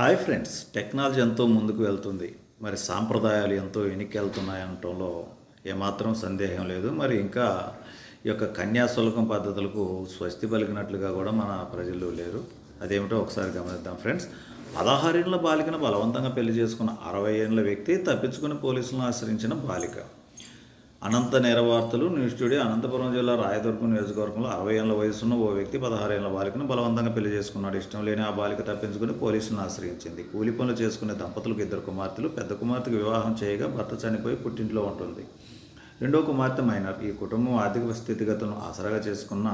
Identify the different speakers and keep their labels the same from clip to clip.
Speaker 1: Hi friends technology ఎంతో ముందుకు వెళ్తుంది. మరి సాంప్రదాయాలు ఎంతో వెనక్కి అనటంలో ఏమాత్రం సందేహం లేదు. మరి ఇంకా ఈ యొక్క కన్యాశుల్కం పద్ధతులకు స్వస్తి పలికినట్లుగా కూడా మన ప్రజలు లేరు. అదేమిటో ఒకసారి గమనిద్దాం ఫ్రెండ్స్. పదహారేళ్ళ బాలికను బలవంతంగా పెళ్ళి చేసుకున్న అరవై ఏళ్ళ వ్యక్తి తప్పించుకుని పోలీసులను ఆశ్రయించిన బాలిక. అనంత నేరవార్తలు న్యూస్ స్టూడియో అనంతపురం జిల్లా రాయదుర్గం నియోజకవర్గంలో అరవై ఏళ్ళ వయసున్న ఓ వ్యక్తి పదహారేళ్ళ బాలికను బలవంతంగా పెళ్ళి చేసుకున్నాడు. ఇష్టం లేని ఆ బాలిక తప్పించుకుని పోలీసులను ఆశ్రయించింది. కూలి పనులు చేసుకునే దంపతులకు ఇద్దరు కుమార్తెలు పెద్ద కుమార్తెకు వివాహం చేయగా భర్త చనిపోయి పుట్టింట్లో ఉంటుంది. రెండో కుమార్తె మైనర్. ఈ కుటుంబం ఆర్థిక స్థితిగతులను ఆసరాగా చేసుకున్న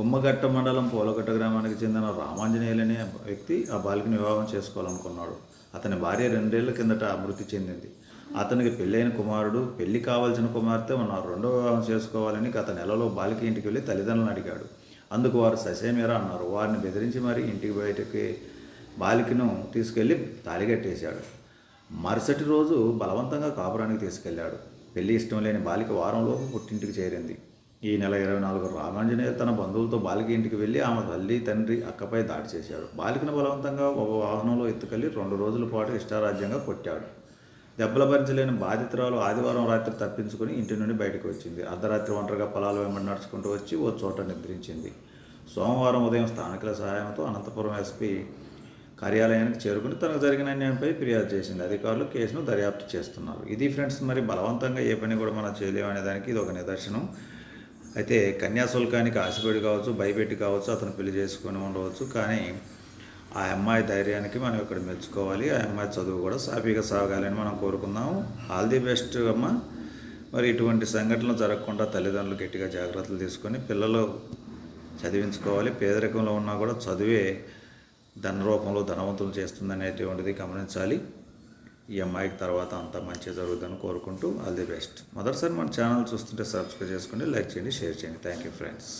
Speaker 1: గుమ్మగట్ట మండలం పూలగట్ట గ్రామానికి చెందిన రామాంజనేయులనే వ్యక్తి ఆ బాలికను వివాహం చేసుకోవాలనుకున్నాడు. అతని భార్య రెండేళ్ళ కిందట మృతి చెందింది. అతనికి పెళ్ళైన కుమారుడు పెళ్ళి కావాల్సిన కుమార్తె మనం రెండో వివాహం చేసుకోవాలని గత నెలలో బాలిక ఇంటికి వెళ్ళి తల్లిదండ్రులను అడిగాడు. అందుకు వారు ససేమేరా అన్నారు. వారిని బెదిరించి మరి ఇంటికి బయటకి బాలికను తీసుకెళ్ళి తాలిగట్టేశాడు మరుసటి రోజు బలవంతంగా కాపురానికి తీసుకెళ్ళాడు పెళ్ళి ఇష్టం లేని బాలిక వారంలోపు పుట్టింటికి చేరింది. ఈ నెల ఇరవై నాలుగు రామాంజనేయ తన బంధువులతో బాలిక ఇంటికి వెళ్ళి ఆమె తల్లి తండ్రి అక్కపై దాడి చేశాడు. బాలికను బలవంతంగా ఒక వాహనంలో ఎత్తుకెళ్ళి రెండు రోజుల పాటు ఇష్టారాజ్యంగా కొట్టాడు. దెబ్బలు భరించలేని బాధితురాలు ఆదివారం రాత్రి తప్పించుకుని ఇంటి నుండి బయటకు వచ్చింది. అర్ధరాత్రి ఒంటరిగా పొలాల వెంబడి నడుచుకుంటూ వచ్చి ఓ చోట నిద్రించింది. సోమవారం ఉదయం స్థానికుల సహాయంతో అనంతపురం ఎస్పీ కార్యాలయానికి చేరుకుని తనకు జరిగిన అన్యాయంపై ఫిర్యాదు చేసింది. అధికారులు కేసును దర్యాప్తు చేస్తున్నారు. ఇది ఫ్రెండ్స్ మరి బలవంతంగా ఏ పని కూడా మనం చేయలేము అనే దానికి ఇది ఒక నిదర్శనం. అయితే కన్యాశుల్కానికి ఆశపడి కావచ్చు భయపెట్టి కావచ్చు అతను పెళ్ళి చేసుకొని ఉండవచ్చు. కానీ ఆ అమ్మాయి ధైర్యానికి మనం ఇక్కడ మెచ్చుకోవాలి. ఆ అమ్మాయి చదువు కూడా సాఫీగా సాగాలని మనం కోరుకుందాము ఆల్ ది బెస్ట్ అమ్మ. మరి ఇటువంటి సంఘటనలు జరగకుండా తల్లిదండ్రులు గట్టిగా జాగ్రత్తలు తీసుకొని పిల్లలు చదివించుకోవాలి. పేదరికంలో ఉన్నా కూడా చదువే ధన రూపంలో ధనవంతులు చేస్తుంది అనేటువంటిది గమనించాలి. ఈ అమ్మాయికి తర్వాత అంతా మంచి జరుగుతుందని కోరుకుంటూ ఆల్ ది బెస్ట్. మొదటిసారి మన ఛానల్ చూస్తుంటే సబ్స్క్రైబ్ చేసుకోండి లైక్ చేయండి షేర్ చేయండి. Thank you friends.